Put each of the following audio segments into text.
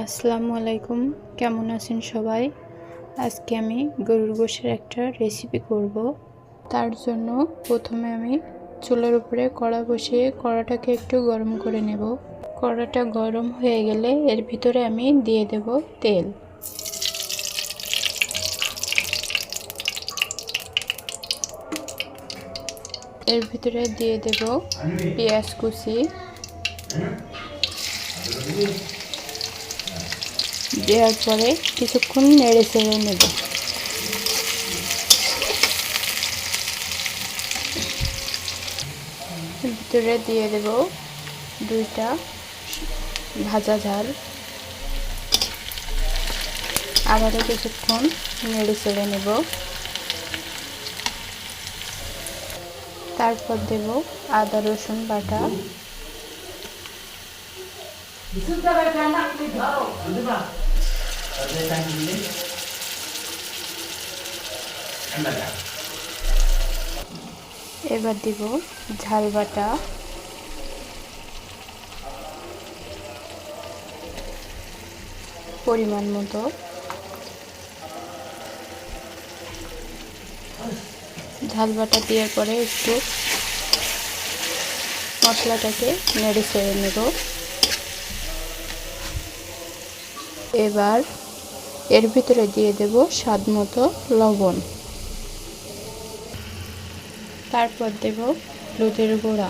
আসসালামু আলাইকুম। কেমন আছেন সবাই? আজকে আমি গরুর গোশের একটা রেসিপি করব। তার জন্য প্রথমে আমি চুলার উপরে কড়া বসিয়ে কড়াটাকে একটু গরম করে নেব। কড়াটা গরম হয়ে গেলে এর ভিতরে আমি দিয়ে দেব তেল। এর ভিতরে দিয়ে দেব পেঁয়াজ কুচি। দেওয়ার পরে কিছুক্ষণ নেড়ে চেড়ে নেব। ভিতরে দিয়ে দেব দুইটা ভাজা ঝাল। আবারও কিছুক্ষণ নেড়ে চেড়ে নেব। তারপর দেব আদা, রসুন বাটা। এবার দিব ঝাল বাটা। পরিমাণ মতো। ঝাল বাটা দেওয়ার পরে একটু মশলাটাকে নেড়ে চেড়ে নেব। এবার এর ভিতরে দিয়ে দেব স্বাদ মতো লবণ। তারপর দেব হলুদের গুঁড়া।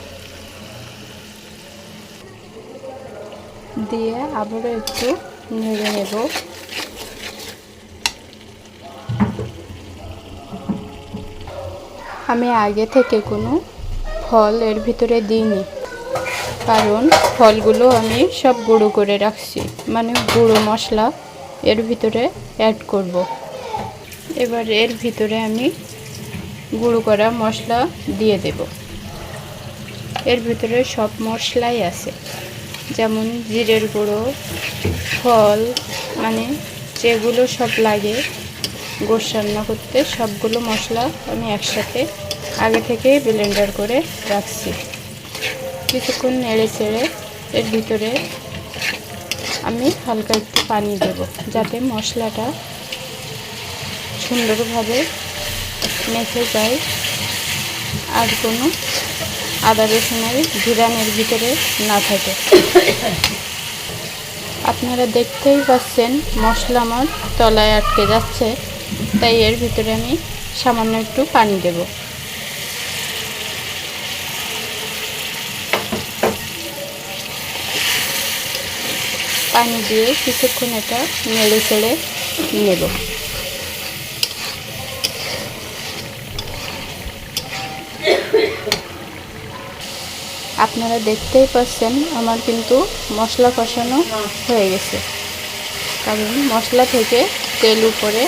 দিয়ে আবারও একটু নেড়ে নেব। আমি আগে থেকে কোনো ফল এর ভিতরে দিইনি, কারণ ফলগুলো আমি সব গুঁড়ো করে রাখছি মানে গুঁড়ো মশলা এর ভিতরে অ্যাড করব। এবার এর ভিতরে আমি গুঁড়ো করা মশলা দিয়ে দেব। এর ভিতরে সব মশলাই আছে। যেমন জিরের গুঁড়ো, ফল মানে যেগুলো সব লাগে গোশ রান্না করতে, সবগুলো মশলা আমি একসাথে আগে থেকে ব্লেন্ডার করে রাখছি। কিছুক্ষণ নেড়ে চেড়ে এর ভিতরে আমি হালকা একটু পানি দেব, যাতে মশলাটা সুন্দরভাবে মেখে যায়। আর কোনো আদা রসুনের ঘিরানের ভিতরে না থাকে। আপনারা দেখতেই পাচ্ছেন মশলা আমার তলায় আটকে যাচ্ছে, তাই এর ভিতরে আমি সামান্য একটু পানি দেব। পানি দিয়ে কিছুক্ষণ এটা নেড়ে চেড়ে নেব। আপনারা দেখতেই পাচ্ছেন আমার কিন্তু মশলা কষানো হয়ে গেছে। কারণ মশলা থেকে তেল উপরে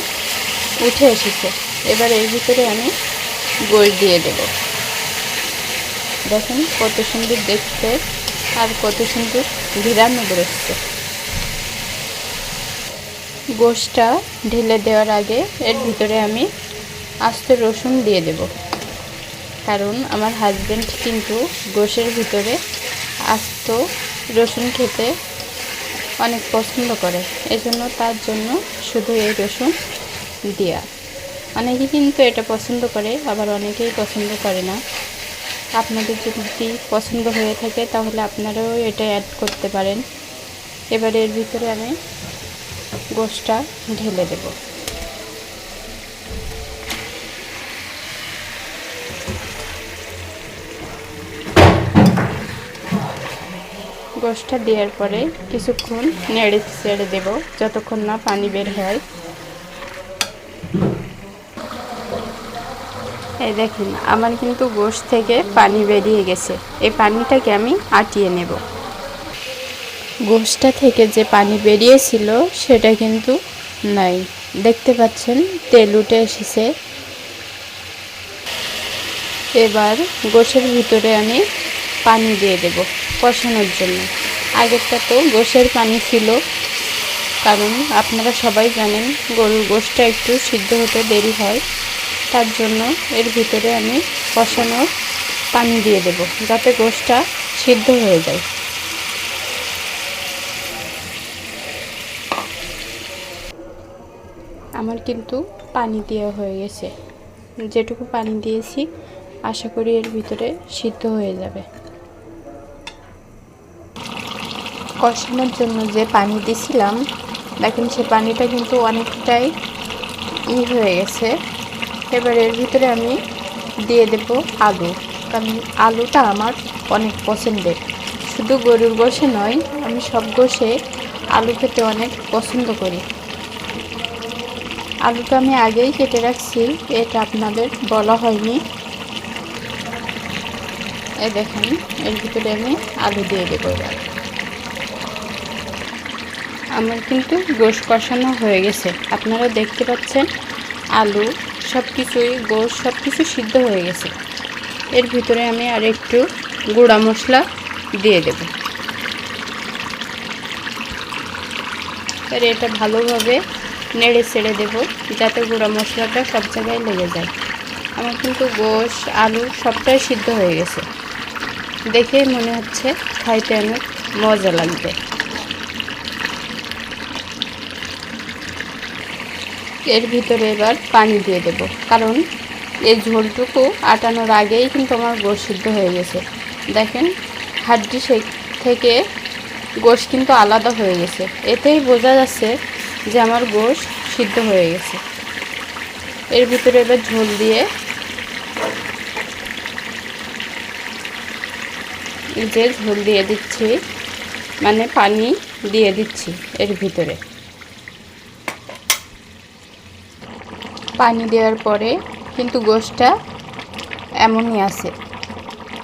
উঠে এসেছে। এবার এর ভিতরে আমি গোল দিয়ে দেব। দেখেন কত সুন্দর দেখতে আর কত সুন্দর ঘিরানো বেরোচ্ছে। গোশটা ঢেলে দেওয়ার আগে এর ভিতরে আমি আস্ত রসুন দিয়ে দেব। কারণ আমার হাজব্যান্ড কিন্তু গোশের ভিতরে আস্ত রসুন খেতে অনেক পছন্দ করে। এজন্য তার জন্য শুধু এই রসুন দেওয়া অনেকেই কিন্তু এটা পছন্দ করে, আবার অনেকেই পছন্দ করে না। আপনাদের যদি পছন্দ হয়ে থাকে, তাহলে আপনারাও এটা অ্যাড করতে পারেন। এবার এর ভিতরে আমি গোশটা ঢেলে দেব। গোশটা দেওয়ার পরে কিছুক্ষণ নেড়ে ছেড়ে দেব, যতক্ষণ না পানি বের হয়। এই দেখেন, আমার কিন্তু গোশ থেকে পানি বেরিয়ে গেছে। এই পানিটাকে আমি আটিয়ে নেব। গোশটা থেকে যে পানি বেরিয়েছিল, সেটা কিন্তু নাই। দেখতে পাচ্ছেন, তেল উঠে এসেছে। এবার গোশের ভিতরে আমি পানি দিয়ে দেব কষানোর জন্য। আগেরটা তো গোশের পানি ছিল, কারণ আপনারা সবাই জানেন গরুর গোশটা একটু সিদ্ধ হতে দেরি হয়। তার জন্য এর ভিতরে আমি কষানোর পানি দিয়ে দেব, যাতে গোশটা সিদ্ধ হয়ে যায়। আমার কিন্তু পানি দেওয়া হয়ে গেছে। যেটুকু পানি দিয়েছি, আশা করি এর ভিতরে সিদ্ধ হয়ে যাবে। কষানোর জন্য যে পানি দিছিলাম, দেখেন সে পানিটা কিন্তু অনেকটাই ই হয়ে গেছে। এবার এর ভিতরে আমি দিয়ে দেব আলু। কারণ আলুটা আমার অনেক পছন্দের। শুধু গরুর গোশে নয়, আমি সব গোশে আলু খেতে অনেক পছন্দ করি। আলুটা আমি আগেই কেটে রাখছি। এটা আপনাদের বলা হয়নি। এ দেখেন, এর ভিতরে আমি আলু দিয়ে দেবো এবার। আমার কিন্তু গোশ কষানো হয়ে গেছে। আপনারা দেখতে পাচ্ছেন, আলু সব কিছুই গোশ সব কিছু সিদ্ধ হয়ে গেছে। এর ভিতরে আমি আর একটু গুঁড়া মশলা দিয়ে দেব। এটা ভালোভাবে নেড়ে ছেড়ে দেবো, যাতে গুঁড়া মশলাটা সব জায়গায় লেগে যায়। আমার কিন্তু গোশ, আলু সবটাই সিদ্ধ হয়ে গেছে। দেখেই মনে হচ্ছে খাইতে অনেক মজা লাগবে। এর ভিতরে এবার পানি দিয়ে দেব, কারণ এই ঝোলটুকু আটানোর আগেই কিন্তু আমার গোশ সিদ্ধ হয়ে গেছে। দেখেন, হাড্ডি থেকে গোশ কিন্তু আলাদা হয়ে গেছে। এতেই বোঝা যাচ্ছে যে আমার গোশ সিদ্ধ হয়ে গেছে। এর ভিতরে এবার ঝোল দিয়ে যে ঝোল দিয়ে দিচ্ছি মানে পানি দিয়ে দিচ্ছি এর ভিতরে। পানি দেওয়ার পরে কিন্তু গোশটা এমনই আছে।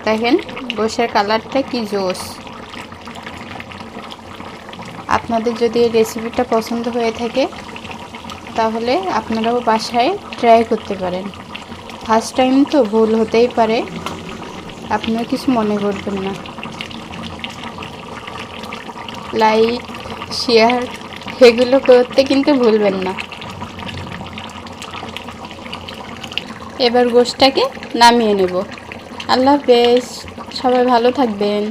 দেখেন গোশের কালারটা কি জোস আপনাদের যদি এই রেসিপিটা পছন্দ হয়ে থাকে, তাহলে আপনারাও বাসায় ট্রাই করতে পারেন। ফার্স্ট টাইম তো ভুল হতেই পারে আপনারা কিছু মনে করবেন না। লাইক শেয়ার এগুলো করতে কিন্তু ভুলবেন না। এবার গোশটাকে নামিয়ে নেব। আল্লাহ হাফেজ, সবাই ভালো থাকবেন।